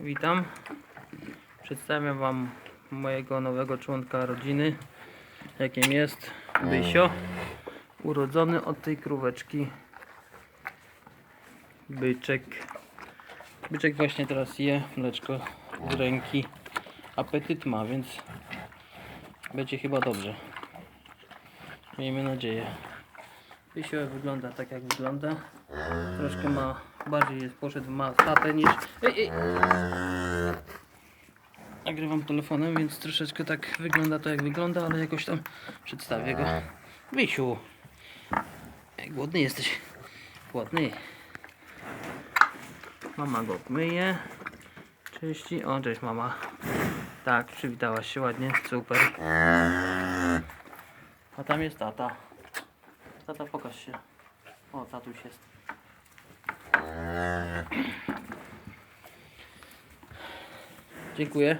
Witam. Przedstawiam Wam mojego nowego członka rodziny, jakim jest Bysio. Urodzony od tej króweczki. Byczek. Byczek właśnie teraz je mleczko z ręki. Apetyt ma, więc będzie chyba dobrze. Miejmy nadzieję. Bysio wygląda tak jak wygląda. Troszkę ma, bardziej jest poszedł ma tatę niż... Ej, ej. Nagrywam telefonem, więc troszeczkę tak wygląda to jak wygląda, ale jakoś tam przedstawię go. Wysiu. Głodny jesteś. Głodny. Mama go myje. Czyści. O, cześć mama. Tak, przywitałaś się ładnie. Super. A tam jest tata. Tata, pokaż się. O, tatuś jest. Dziękuję.